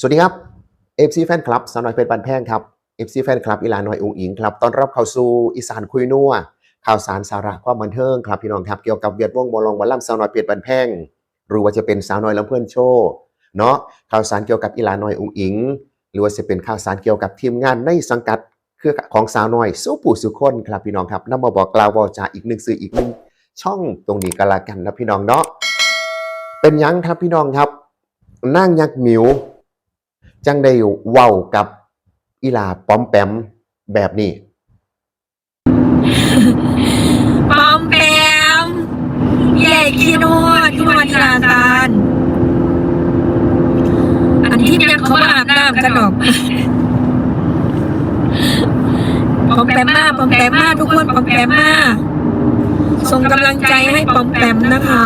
สวัสดีครับ FC แฟนคลับสาวน้อยเพชรบันแพงครับ FC แฟนคลับอีหลาน้อยอุงอิงครับตอนรับเข้าสู่อีสานคุยนัวข่าวสารสาระความบันเทิงครับพี่น้องครับเกี่ยวกับเวียดวงบอลงบอลล่ำสาวน้อยเพชรบันแพงหรือว่าจะเป็นสาวน้อยลำเพื่อนโชว์เนาะข่าวสารเกี่ยวกับอีหลาน้อยอุงอิง หรือว่าจะเป็นข่าวสารเกี่ยวกับทีมงานในสังกัดเครือของสาวน้อยสู้ปู่สุคนครับพี่น้องครับนำมาบอกกล่าวบอกจาอีกหนึ่งสื่ออีกหนึ่งช่องตรงนี้ก็แล้วกันนะพี่น้องเนาะเป็นยังครับพี่น้องครับนั่งยักษ์หมิว จังได้เว้ากับอีลาป้อมแปมแบบนี้ปอมแปมใหญ่ขี้นวดที่วันที่ลาตาลอันที่ยังเขาอาบน้ำกันดอกปอมแปมมาปอมแปมมาทุกคนปอมแปมมาส่งกำลังใจให้ปอมแปมนะคะ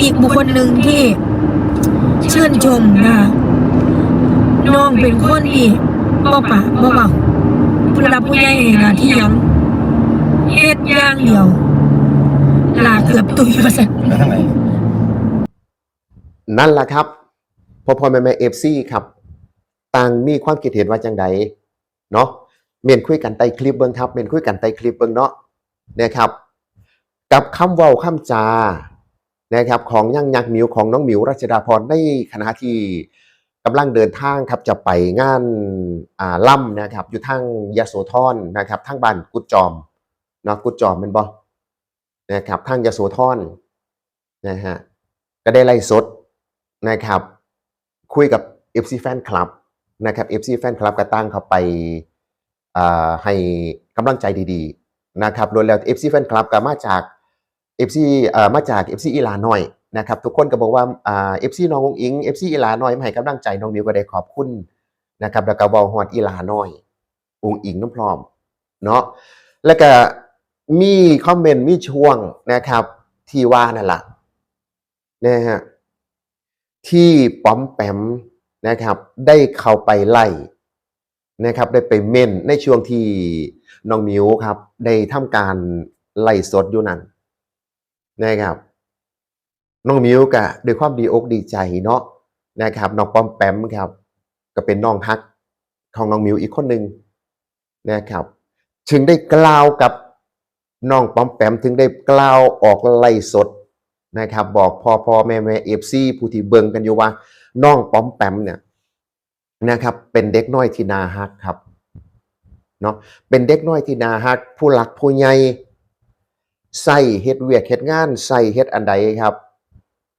อีกบุคคลหนึ่งที่ชื่นชมนะคะ น้องเป็นคนที่บ่ปากบ่เบาผู้รับผู้ใหญ่นะที่ย้ำเฮ็ดอย่างเดียว ลาเกือบตุยประสันแล้วทางไหนนั่นแหละครับพอพอแม่แม่เอฟซีครับ ต่างมีความคิดเห็นว่าจังใดเนาะเมียนคุยกันใต้คลิปเบิ้งครับเมียนคุยกันใต้คลิปเบิ้งเนาะนะครับ กับคำเว้าคำจานะครับของยั่งยักษ์มิวของน้องหมิวรัชดาพรในขณะที่ กำลังเดินทางครับจะไปงานอ่าล่ำนะครับ อยู่ทางยโสธรนะครับทางบ้านกุดจอมเนาะกุดจอมแมันบ่นะครับทางยโสธรนะฮะก็ได้ไล่สดนะครับ คุยกับ FC Fan Club นะครับ FC Fan Club ก็ตั้งเข้าไปอ่าให้กำลังใจดีๆนะครับรวมแล้ว FC Fan Club ก็มาจาก FC เอ่อมาจาก FC อีลาน้อย นะครับทุกคนก็บอกว่าอ่า FC น้ององอิง FC อีลาน้อยมาให้กำลังใจน้องมิวก็ได้ขอบคุณนะครับแล้วก็เว้าฮอดอีลาน้อยองอิงน้ำพร้อมเนาะแล้วก็มีคอมเมนต์มีช่วงนะครับที่ว่านั่นแหละนะฮะที่ป้อมแปมนะครับ ได้เข้าไปไล่นะครับ ได้ไปเม่นในช่วงที่น้องมิวครับ ได้ทำการไล่สดอยู่นั่นนะครับ น้องมิวก็ด้วยความดีอกดีใจเนาะนะครับน้องป้อมแปมครับ ก็เป็นน้องฮักของน้องมิวอีกคนหนึ่งนะครับถึงได้กล่าวกับน้องป้อมแปมถึงได้กล่าวออกไล่สดนะครับ บอกพ่อพ่อแม่แม่เอฟซีผู้ที่เบิ่งกันอยู่ว่าน้องป้อมแปมเนี่ยนะครับเป็นเด็กน้อยที่นาฮักครับเนาะเป็นเด็กน้อยที่นาฮัก ผู้หลักผู้ใหญ่ใส่เฮ็ดเวียกเฮ็ดงานใส่เฮ็ดอันใดครับ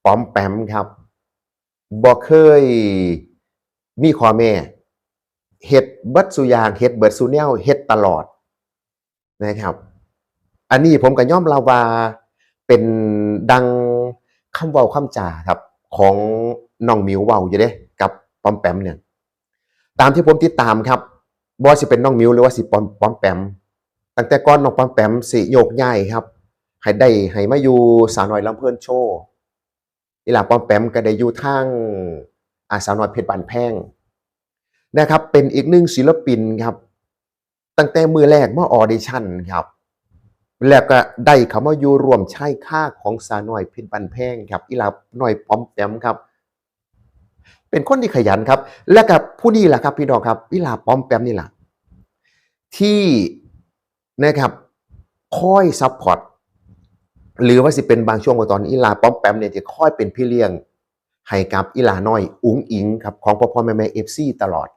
ป้อมแปมครับบ่เคยมีข้อแม่เฮ็ดเบิดสุย่างเฮ็ดเบิดสุแนวเฮ็ดตลอดนะครับ อันนี้ผมก็ย่อมลาวาเป็นดังคำเว้าคำจาครับ ของน้องมิวเว้าอยู่เด้กับปอมแปมเนี่ยตามที่ผมติดตามครับบ่สิเป็นน้องมิวหรือว่าสิปอมปอมแปมตั้งแต่ก่อนน้องปอมแปมสิโยกย้ายครับให้ได้ให้มาอยู่สาวน้อยลำเพิ่นโชว์ อีหลาปอมแปมก็ได้อยู่ทางอาสาวน้อยเพชรบานแพงนะครับ เป็นอีกหนึ่งศิลปินครับ ตั้งแต่มือแรกเมาอออดิชั่นครับแล้วก็ได้เขามาอยู่รวมชายค่าของสาวน้อยเพชรบันแพงครับอีหลาน้อยปอมแปมครับ เป็นคนที่ขยันครับ และกับผู้นี้แหละครับพี่น้องครับอีหลาปอมแปมนี่แหละที่นะครับคอยซัพพอร์ต หรือว่าสิเป็นบางช่วงของตอนอีลาปอมแปมเนี่ยจะค่อยเป็นพี่เลี้ยงให้กับอีลาน้อย อุ๋งอิงครับของพ่อพ่อแม่แม่เอฟซีตลอด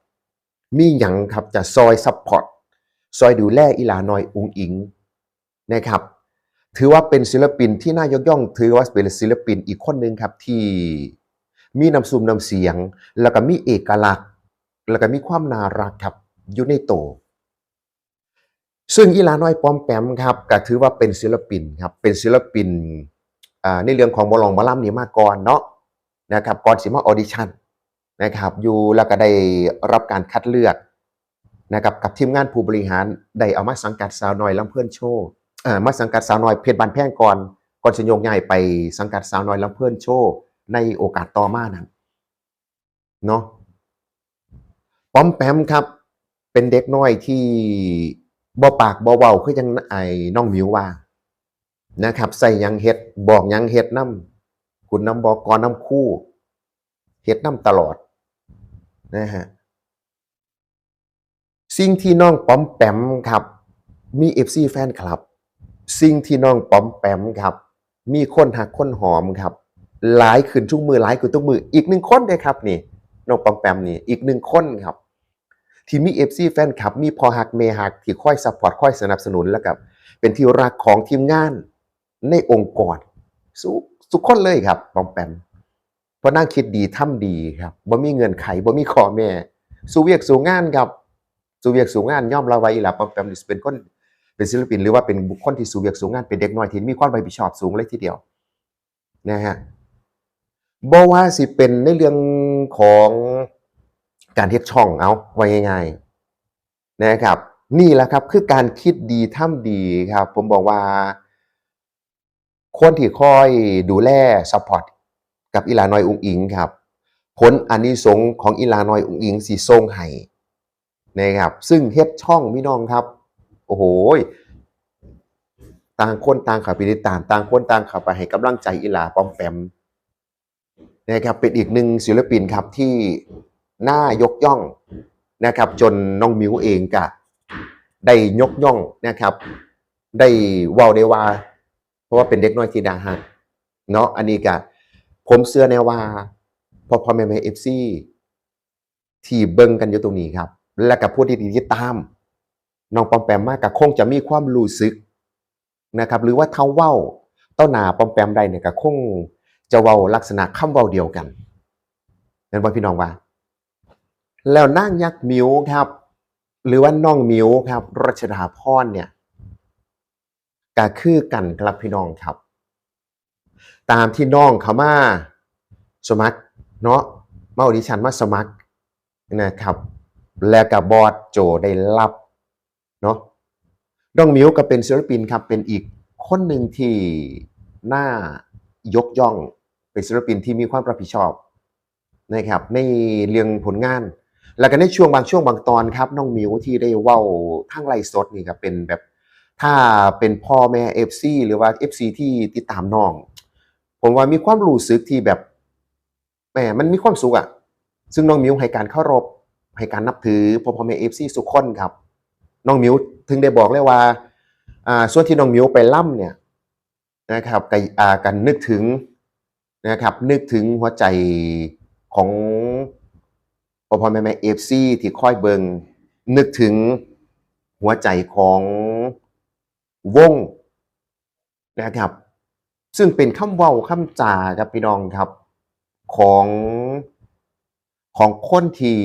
มีหยังครับจะซอยซัพพอร์ตซอยดูแลอีลาน้อย อุ๋งอิงนะครับ ถือว่าเป็นศิลปินที่น่ายกย่อง ถือว่าเป็นศิลปินอีกคนหนึ่งครับที่มีน้ำซุมน้ำเสียง แล้วก็มีเอกลักษณ์ แล้วก็มีความน่ารักครับอยู่ในโต ซึ่งอีลาน้อยป้อมแปมครับก็ถือว่าเป็นศิลปินครับเป็นศิลปินในเรื่องของบอลองบอลล่ำนี่มาก่อนเนาะนะครับก่อนสิมาออดิชั่นนะครับอยู่แล้วก็ได้รับการคัดเลือกนะครับกับทีมงานผู้บริหารได้เอามาสังกัดสาวน้อยลำเพื่อนโชว์เอ่อมาสังกัดสาวน้อยเพชรบานแพงก่อนก่อนจะโยกย้ายไปสังกัดสาวน้อยลำเพื่อนโชว์ในโอกาสต่อมานั้นเนาะป้อมแปมครับเป็นเด็กน้อยที่ บ่ปากบ่เว้าคือจังไอ้น้องหมิวว่า นะครับ ใส่ยังเฮ็ดบอกยังเฮ็ดน้ำคุณน้ำบอกกรนำคู่เฮ็ดน้ำตลอดนะฮะสิ่งที่น้องป้อมแปมครับ มีเอฟซีแฟนคลับ สิ่งที่น้องป้อมแปมครับ มีคนหักคนหอมครับ หลายขึ้นทุกมือหลายขึ้นทุกมืออีกหนึ่งคนเลยครับนี่น้องป้อมแปมนี่อีกหนึ่งคนครับ ที่มีเอฟซีแฟนคลับ มีพอหักเมหักที่ค่อยซัพพอร์ตค่อยสนับสนุนแล้วกับเป็นที่รักของทีมงานในองค์กรสุสุคนเลยครับปอมแปมเพราะนั่งคิดดีทำดีครับบ่มีเงินไขบ่มีขอแม่สูเวียกสู่งานครับสูเวียกสู่งานย่อมเราไว้อีหล่ะปอมแปมนี่เป็นคนเป็นศิลปินหรือว่าเป็นบุคคลที่สูเวียกสู่งานเป็นเด็กน้อยที่มีความรับผิดชอบสูงเลยทีเดียวนะฮะบ่ว่าสิเป็นในเรื่องของ การเฮ็ดช่องเอาไว้ง่ายๆนะครับนี่แหละครับคือการคิดดีทำดีครับ ผมบอกว่า คนที่คอยดูแลซัพพอร์ตกับอีหลานอยอุงอิงครับ ผลอานิสงส์ของอีหลานอยอุงอิงสีทรงให้นะครับ ซึ่งเฮ็ดช่องพี่น้องครับ โอ้โหต่างคนต่างขับไปติดตามต่างคนต่างขับไปให้กำลังใจอีหลาปอมแปมนะครับเป็นอีกหนึ่งศิลปินครับที่ น่ายกย่องนะครับ จนน้องมิวเองกะได้ยกย่องนะครับ ได้ว้าได้ว่า เพราะว่าเป็นเด็กน้อยที่ดาหักเนาะอันนี้กะผมเชื่อแนว่าพอพอแม่แม่เอฟซีที่เบิ่งกันอยู่ตรงนี้ครับ และกับผู้ที่ติดตามน้องปอมแปมมากกับคงจะมีความรู้สึกนะครับ หรือว่าเท่าเว้าเต้าหนาปอมแปมใดเนี่ยก็คงจะเว้าลักษณะคำเว้าเดียวกันนั่นว่าพี่น้องว่า แล้วนางยักษ์มิวครับ หรือว่าน้องมิวครับรัชดาพรเนี่ยก็คือกันครับพี่น้องครับ ตามที่น้องเขามาสมัครเนาะมาออดิชันมาสมัครนะครับ แล้วกับบอสโจได้รับเนาะน้องมิวก็เป็นศิลปินครับเป็นอีกคนหนึ่งที่น่ายกย่องเป็นศิลปินที่มีความรับผิดชอบนะครับในเรื่องผลงาน แล้วก็ในช่วงบางช่วงบางตอนครับน้องมิวที่ได้เว้าทั้งไลฟ์สดนี่ครับเป็นแบบถ้าเป็นพ่อแม่ FC หรือว่า FC ที่ติดตามน้อง ผมว่ามีความรู้สึกที่แบบแหมมันมีความสุขอะซึ่งน้องมิวให้การเคารพให้การนับถือพ่อพ่อแม่ FC สุกคนครับ น้องมิวถึงได้บอกเลยว่าอ่าส่วนที่น้องมิวไปล่ำเนี่ยนะครับกันอ่ากันนึกถึงนะครับนึกถึงหัวใจของ พ่อพ่อแม่แม่ FC ที่ค่อยเบิงนึกถึงหัวใจของวงนะครับ ซึ่งเป็นคำเว้าคำจาครับพี่น้องครับของของคนที่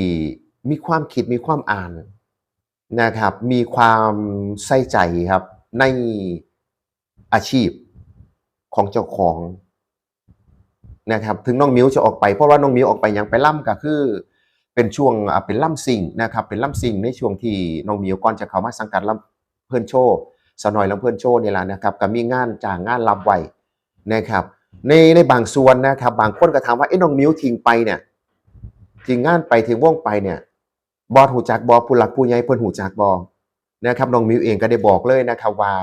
มีความคิดมีความอ่านนะครับ มีความใส่ใจครับในอาชีพของเจ้าของนะครับ ถึงน้องมิวจะออกไปเพราะว่าน้องมิวออกไปยังไปล่ำก็คือ เป็นช่วงเป็นล่ำซิงนะครับเป็นล่ำซิงในช่วงที่น้องมิวก่อนจะเข้ามาสังกัดล่ำเพื่อนโชว์สาวน้อยลำเพื่อนโชว์นี่แหละนะครับก็มีงานจางงานรับไว้นะครับในในบางส่วนนะครับบางคนก็ถามว่าเอ้น้องมิวทิ้งไปเนี่ยทิ้งงานไปทิ้งวงไปเนี่ยบอดหูจักบอผู้หลักผู้ใหญ่เพิ่นหูจักบอนะครับน้องมิวเองก็ได้บอกเลยนะครับว่า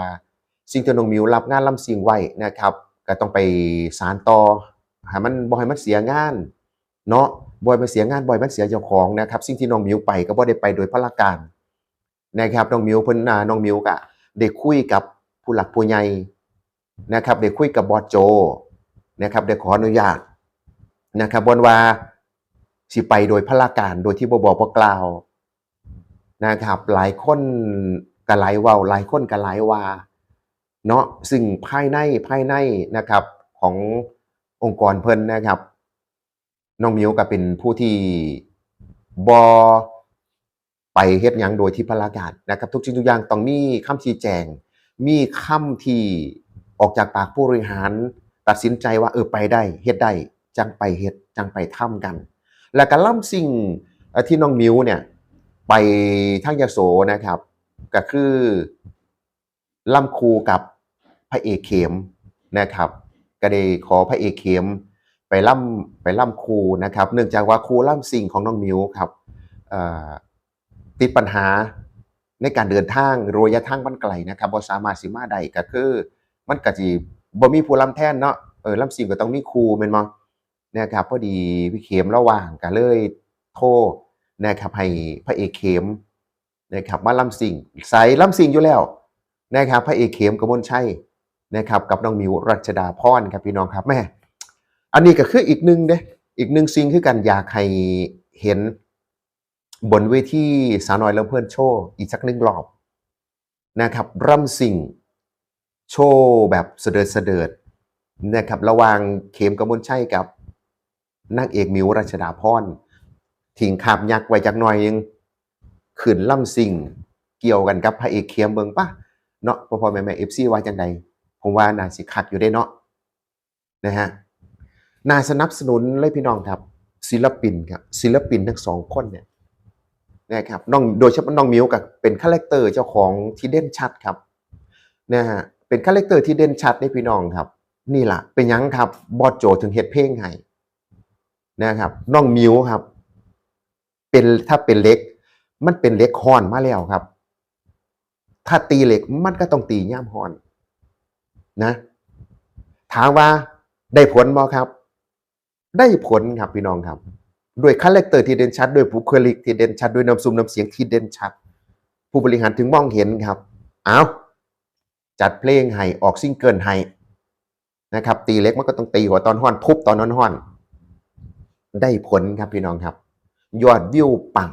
สิ่งที่น้องมิวรับงานลำสิงไว้นะครับก็ต้องไปสารต่อให้มันบ่ให้มันเสียงานเนาะ บ่ให้มันเสียงานบ่ให้มันเสียเจ้าของนะครับสิ่งที่น้องมิวไปก็บ่ได้ไปโดยพละการนะครับน้องมิวเพิ่นน่ะน้องมิวก็ได้คุยกับผู้หลักผู้ใหญ่นะครับได้คุยกับบอสโจนะครับได้ขออนุญาตนะครับบนว่าสิไปโดยพละการโดยที่บบอกบ่กล่าวนะครับหลายคนก็หลายว้าหลายคนก็หลายว่าเนาะซึ่งภายในภายในนะครับขององค์กรเพิ่นนะครับ น้องมิวก็เป็นผู้ที่บอไปเฮ็ดยังโดยที่พลาการนะครับ ทุกสิ่งทุกอย่างต้องมีคำชี้แจง มีคำที่ออกจากปากผู้บริหาร ตัดสินใจว่าเออไปได้เฮ็ดได้จังไปเฮ็ดจังไปทำกัน แล้วก็ล่ำสิ่งที่น้องมิวเนี่ยไปทั้งยโสนะครับ ก็คือล่ำคูกับพระเอกเข็มนะครับ ก็ได้ขอพระเอกเข็ม ไปล่ำไปล่ำครูนะครับ เนื่องจากว่าครูล่ำสิ่งของน้องมิวครับติดปัญหาในการเดินทางระยะทางมันไกลนะครับบ่สามารถสิมาไดก็คือ มันก็สิบ่มีผู้ล่ำแทนเนาะเออล่ำสิ่งก็ต้องมีครูแม่นบ่นะครับพอดีพี่เข็มระหว่างก็เลยโทรนะครับให้พระเอกเข็มนะครับมาล่ำสิงใส่ล่ำสิงอยู่แล้วนะครับพระเอกเข็มกมลชัยนะครับกับน้องมิวรัชดาพรครับพี่น้องครับแม่ อันนี้ก็คืออีกหนึ่งเด้อีกหนึ่งสิ่งคือกันอยากให้เห็น บนเวทีสาวน้อยแล้วเพื่อนโชว์อีกสักหนึ่งรอบนะครับรำสิงโชว์แบบเสดิดเสดิร์ดนะครับระว่างเข็มกมลชัยกับนางเอกมิวรัชดาพรทิ้งคาบยักษ์ไว้จักหน่อยยังขืนล่ำสิ่งเกี่ยวกันกับพระเอกเคียมเบิงปะเนาะพ่อพ่อแม่แม่เอฟซีว่าจังใดผมว่าน่าสิคักอยู่ได้เนาะนะฮะ น่าสนับสนุนเลยพี่น้องครับ ศิลปินครับศิลปินทั้งสองคนเนี่ยนะครับน้องโดยเฉพาะน้องมิวกับเป็นคาแรคเตอร์เจ้าของที่เด่นชัดครับนะฮะเป็นคาแรคเตอร์ที่เด่นชัดในพี่น้องครับ นี่ล่ะเป็นยังครับบอดโจถึงเฮ็ดเพลงให้นะครับน้องมิวครับ เป็นถ้าเป็นเล็ก มันเป็นเล็กฮอนมาแล้วครับ ถ้าตีเหล็กมันก็ต้องตีย่ามฮอนนะ ถามว่าได้ผลบ่ครับ ได้ผลครับพี่น้องครับด้วยคาแรคเตอร์ที่เด่นชัดด้วยบุคลิกที่เด่นชัดด้วยน้ำซุมน้ำเสียงที่เด่นชัด ผู้บริหารถึงมองเห็นครับเอาจัดเพลงให้ออกซิงเกิลให้นะครับ ตีเล็กมันก็ต้องตีหัวตอนห้อนทุบตอนนั้นห้อน ได้ผลครับพี่น้องครับ ยอดวิวปัง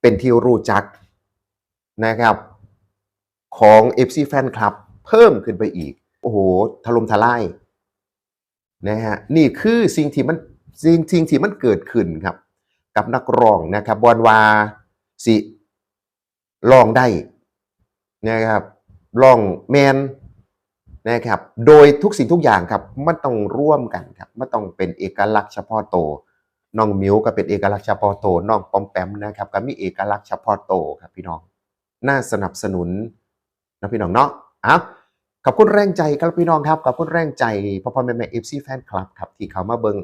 เป็นที่รู้จักนะครับ ของ FC Fan Club เพิ่มขึ้นไปอีก โอ้โหถล่มทลาย นะฮะนี่คือสิ่งที่มันสิ่งสิ่งที่มันเกิดขึ้นครับ กับนักร้องนะครับบอลวาสิร้องได้นะครับร้องแมนนะครับโดยทุกสิ่งทุกอย่างครับมันต้องร่วมกันครับมันต้องเป็นเอกลักษณ์เฉพาะตัวน้องมิวก็เป็นเอกลักษณ์เฉพาะตัวน้องปอมแปมนะครับก็มีเอกลักษณ์เฉพาะตัวครับพี่น้อง น่าสนับสนุนนะพี่น้องเนาะอ้าว ขอบคุณแรงใจครับพี่น้องครับ ขอบคุณแรงใจพ่อพ่อแม่แม่เอฟซีแฟนคลับครับที่เขามาเบิ่ง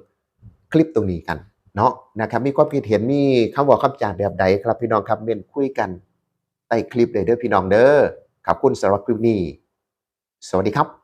คลิปตรงนี้กันเนาะนะครับมีความคิดเห็นมีคำว่าคำจาแบบใดครับพี่น้องครับเม่นคุยกันใต้คลิปเลยเด้อพี่น้องเด้อขอบคุณสำหรับคลิปนี้ สวัสดีครับ